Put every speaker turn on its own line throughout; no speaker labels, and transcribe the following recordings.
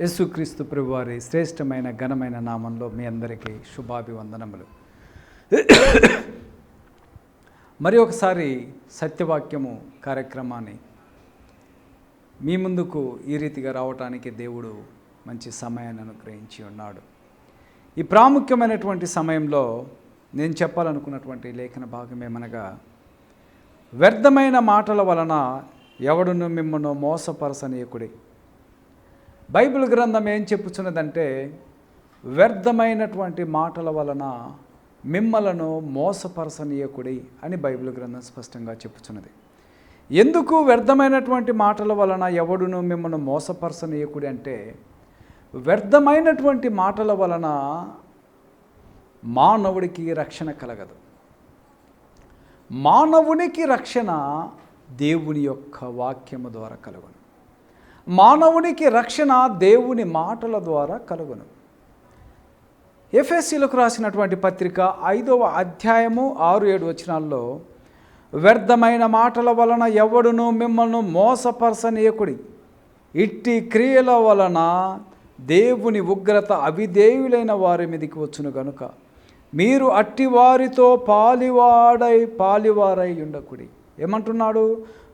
యేసుక్రీస్తు ప్రభువారి శ్రేష్టమైన ఘనమైన నామంలో మీ అందరికీ శుభాభివందనములు. మరి ఒకసారి సత్యవాక్యము కార్యక్రమాన్ని మీ ముందుకు ఈ రీతిగా రావటానికి దేవుడు మంచి సమయాన్ని అనుగ్రహించి ఉన్నాడు. ఈ ప్రాముఖ్యమైనటువంటి సమయంలో నేను చెప్పాలనుకున్నటువంటి లేఖన భాగం ఏమనగా వ్యర్థమైన మాటల వలన ఎవడును మిమ్మల్ని మోసపరచనీయకుడి? బైబిల్ గ్రంథం ఏం చెప్పుచున్నదంటే వ్యర్థమైనటువంటి మాటల వలన మిమ్మలను మోసపరచనీయకుడి అని బైబిల్ గ్రంథం స్పష్టంగా చెప్పుచున్నది. ఎందుకు వ్యర్థమైనటువంటి మాటల వలన ఎవడును మిమ్మల్ని మోసపరచనీయకుడి అంటే వ్యర్థమైనటువంటి మాటల వలన మానవుడికి రక్షణ కలగదు. మానవునికి రక్షణ దేవుని యొక్క వాక్యము ద్వారా కలుగును. మానవునికి రక్షణ దేవుని మాటల ద్వారా కలుగును. ఎఫ్ఎస్సీలకు రాసినటువంటి పత్రిక ఐదవ అధ్యాయము ఆరు ఏడు వచనాల్లో వ్యర్థమైన మాటల వలన ఎవడును మిమ్మల్ని మోసపరచనీయకుడి. ఇట్టి క్రియల వలన దేవుని ఉగ్రత అవిదేవులైన వారి మీదకి వచ్చును గనుక మీరు అట్టి వారితో పాలివాడై పాలివారై ఉండకుడి. ఏమంటున్నాడు?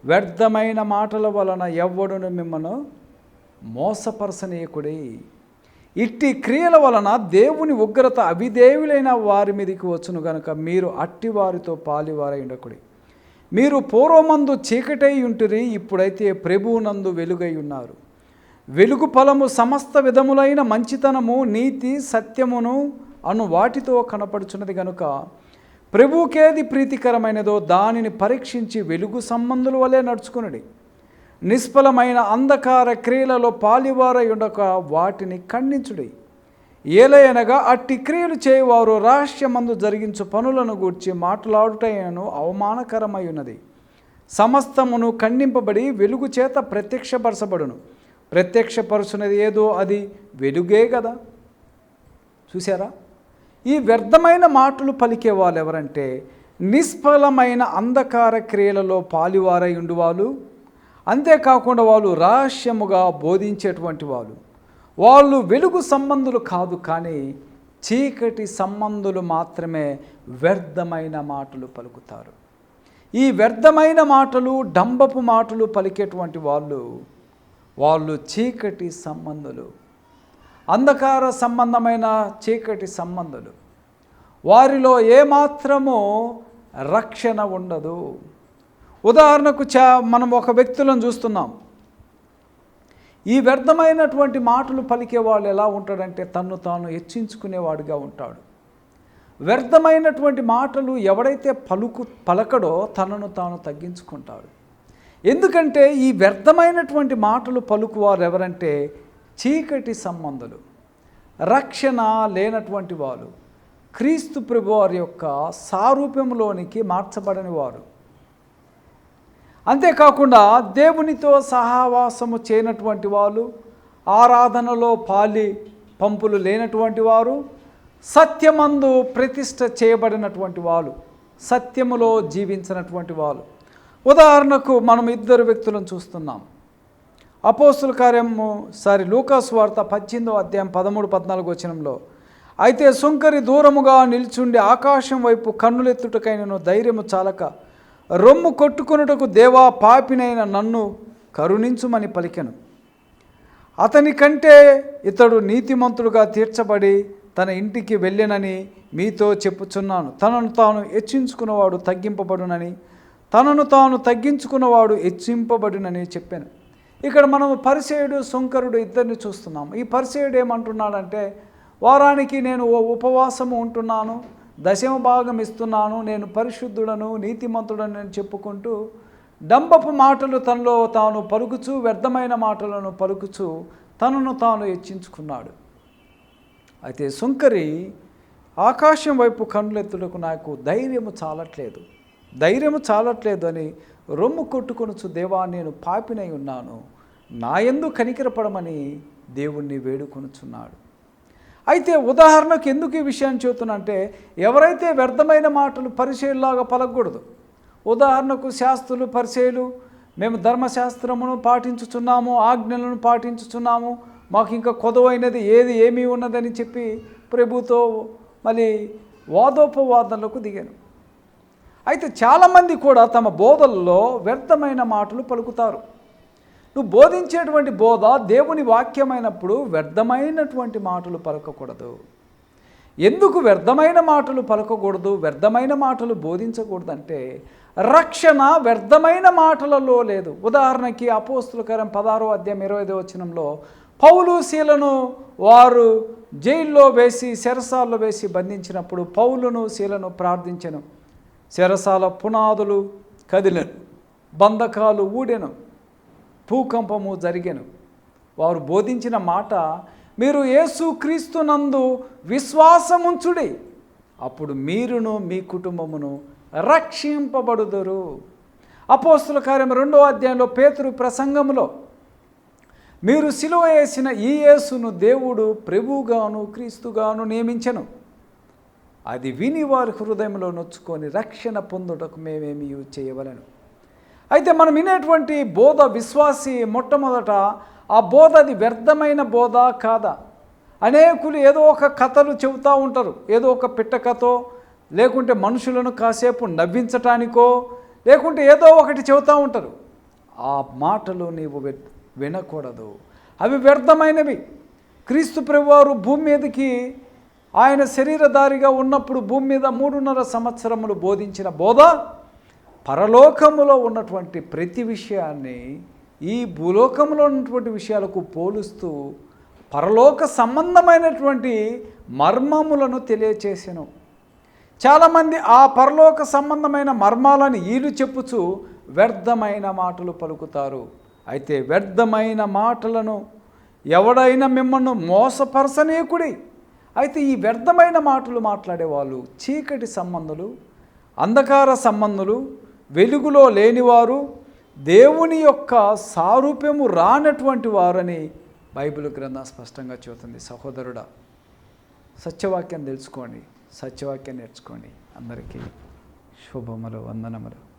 వ్యర్థమైన మాటల వలన ఎవ్వడును మిమ్మను మోసపరచనీయకుడి. ఇట్టి క్రియల వలన దేవుని ఉగ్రత అవిదేవులైన వారి మీదకి వచ్చును గనుక మీరు అట్టి వారితో పాలివారై ఉండకుడి మీరు పూర్వమందు చీకటై ఉంటురి ఇప్పుడైతే ప్రభువునందు వెలుగై ఉన్నారు వెలుగు ఫలము సమస్త విధములైన మంచితనము నీతి సత్యమును అను వాటితో కనపడుచున్నది గనుక ప్రభువుకేది ప్రీతికరమైనదో దానిని పరీక్షించి వెలుగు సంబంధుల వలె నడుచుకునడి. నిష్ఫలమైన అంధకార క్రియలలో పాలివారై ఉండక వాటిని ఖండించుడి. ఏలయనగా అట్టి క్రియలు చేయవారు రహస్యమందు జరిగించు పనులను గూర్చి మాట్లాడుటను అవమానకరమై ఉన్నది సమస్తమును ఖండింపబడి వెలుగు చేత ప్రత్యక్షపరచబడును. ప్రత్యక్షపరుచున్నది ఏదో అది వెలుగే కదా చూసారా ఈ వ్యర్థమైన మాటలు పలికే వాళ్ళు ఎవరంటే నిష్ఫలమైన అంధకార క్రియలలో పాలివారై ఉండువాళ్ళు. అంతేకాకుండా వాళ్ళు రహస్యముగా బోధించేటువంటి వాళ్ళు. వాళ్ళు వెలుగు సంబంధులు కాదు కానీ చీకటి సంబంధులు మాత్రమే వ్యర్థమైన మాటలు పలుకుతారు. ఈ వ్యర్థమైన మాటలు డంబపు మాటలు పలికేటువంటి వాళ్ళు వాళ్ళు చీకటి సంబంధులు. అంధకార సంబంధమైన చీకటి సంబంధులు. వారిలో ఏమాత్రము రక్షణ ఉండదు. ఉదాహరణకు చా మనం ఒక వ్యక్తులను చూస్తున్నాం. ఈ వ్యర్థమైనటువంటి మాటలు పలికే వాళ్ళు ఎలా ఉంటాడంటే తన్ను తాను హెచ్చించుకునేవాడుగా ఉంటాడు. వ్యర్థమైనటువంటి మాటలు ఎవడైతే పలుకు పలకడో తనను తాను తగ్గించుకుంటాడు. ఎందుకంటే ఈ వ్యర్థమైనటువంటి మాటలు పలుకువారు ఎవరంటే చీకటి సంబంధులు రక్షణ లేనటువంటి వారు క్రీస్తు ప్రభువారి యొక్క సారూప్యంలోనికి మార్చబడని వారు. అంతేకాకుండా దేవునితో సహవాసము చేయనటువంటి వాళ్ళు ఆరాధనలో పాలి పంపులు లేనటువంటి వారు సత్యమందు ప్రతిష్ట చేయబడినటువంటి వాళ్ళు సత్యములో జీవించినటువంటి వాళ్ళు ఉదాహరణకు మనం ఇద్దరు వ్యక్తులను చూస్తున్నాం. అపోస్తుల కార్యము సారీ లూకాస్ వార్త పద్దెనిమిదో అధ్యాయం పదమూడు పద్నాలుగు వచనంలో అయితే సుంకరి దూరముగా నిల్చుండి ఆకాశం వైపు కన్నులెత్తుటకైనను ధైర్యము చాలక రొమ్ము కొట్టుకొనుటకు దేవా పాపినైన నన్ను కరుణించుమని పలికెను. అతని కంటే ఇతడు నీతిమంతుడుగా తీర్చబడి తన ఇంటికి వెళ్ళెనని మీతో చెప్పుచున్నాను. తనను తాను హెచ్చించుకున్నవాడు తగ్గింపబడునని తనను తాను తగ్గించుకున్నవాడు హెచ్చింపబడునని చెప్పాను. ఇక్కడ మనం పరిచయుడు సుంకరుడు ఇద్దరిని చూస్తున్నాం ఈ పరిచయుడు ఏమంటున్నాడంటే వారానికి నేను ఓ ఉపవాసము ఉంటున్నాను దశమ భాగం ఇస్తున్నాను నేను పరిశుద్ధుడను నీతిమంతుడను నేను చెప్పుకుంటూ డంబపు మాటలు తనలో తాను పలుకుచూ వ్యర్థమైన మాటలను పలుకుచూ తనను తాను హెచ్చించుకున్నాడు. అయితే సుంకరి ఆకాశం వైపు కండ్లెత్తులకు నాకు ధైర్యము చాలట్లేదు. ధైర్యము చాలట్లేదు అని రొమ్ము కొట్టుకొనుచు దేవా నేను పాపినై ఉన్నాను. నాయందు కనికరపడమని దేవుణ్ణి వేడుకొనుచున్నాడు. అయితే ఉదాహరణకు ఎందుకు ఈ విషయాన్ని చెబుతున్నంటే ఎవరైతే వ్యర్థమైన మాటలు పరిచయలాగా పలకూడదు. ఉదాహరణకు శాస్త్రులు పరిచయలు మేము ధర్మశాస్త్రమును పాటించుచున్నాము ఆజ్ఞలను పాటించుచున్నాము మాకు ఇంకా కొదవైనది ఏది ఏమీ ఉన్నదని చెప్పి ప్రభుతో మళ్ళీ వాదోపవాదనలకు దిగాను. అయితే చాలామంది కూడా తమ బోధల్లో వ్యర్థమైన మాటలు పలుకుతారు. నువ్వు బోధించేటువంటి బోధ దేవుని వాక్యమైనప్పుడు వ్యర్థమైనటువంటి మాటలు పలకకూడదు. ఎందుకు వ్యర్థమైన మాటలు పలకకూడదు? వ్యర్థమైన మాటలు బోధించకూడదంటే రక్షణ వ్యర్థమైన మాటలలో లేదు. ఉదాహరణకి అపోస్తులకరం పదహారో అధ్యాయం ఇరవై ఐదో వచనంలో పౌలు శీలను వారు జైల్లో వేసి శరసాల్లో వేసి బంధించినప్పుడు పౌలును శీలను ప్రార్థించను. శరసాల పునాదులు కదిలను. బంధకాలు ఊడెను. భూకంపము జరిగెను. వారు బోధించిన మాట మీరు యేసు క్రీస్తునందు విశ్వాసముంచుడి. అప్పుడు మీరును మీ కుటుంబమును రక్షింపబడుదురు. అపోస్తుల కార్యం రెండో అధ్యాయంలో పేతురు ప్రసంగములో మీరు సిలువ వేసిన ఈ యేసును దేవుడు ప్రభువుగాను క్రీస్తుగాను నియమించను. అది విని వారి హృదయంలో నొచ్చుకొని రక్షణ పొందుటకు మేమేమి చేయవలను. అయితే మనం వినేటువంటి బోధ విశ్వాసి మొట్టమొదట ఆ బోధ అది వ్యర్థమైన బోధ కాదా? అనేకులు ఏదో ఒక కథలు చెబుతూ ఉంటారు. ఏదో ఒక పిట్ట కథో లేకుంటే మనుషులను కాసేపు నవ్వించటానికో లేకుంటే ఏదో ఒకటి చెబుతూ ఉంటారు. ఆ మాటలు నీవు వి- వినకూడదు. అవి వ్యర్థమైనవి. క్రీస్తు ప్రభువారు భూమి మీదకి ఆయన శరీరధారిగా ఉన్నప్పుడు భూమి మీద మూడున్నర సంవత్సరములు బోధించిన బోధ పరలోకములో ఉన్నటువంటి ప్రతి విషయాన్ని ఈ భూలోకంలో ఉన్నటువంటి విషయాలకు పోలుస్తూ పరలోక సంబంధమైనటువంటి మర్మములను తెలియచేసెను. చాలామంది ఆ పరలోక సంబంధమైన మర్మాలను ఈలు చెప్పుచు వ్యర్థమైన మాటలు పలుకుతారు. అయితే వ్యర్థమైన మాటలను ఎవడైనా మిమ్మల్ని మోసపరచనీయకుడి? అయితే ఈ వ్యర్థమైన మాటలు మాట్లాడేవాళ్ళు చీకటి సంబంధులు అంధకార సంబంధులు వెలుగులో లేనివారు దేవుని యొక్క సారూప్యము రానటువంటి వారని బైబిల్ గ్రంథం స్పష్టంగా చెబుతుంది. సహోదరుడా సత్యవాక్యం తెలుసుకోండి. సత్యవాక్యం నేర్చుకోండి. అందరికీ శుభములు వందనములు.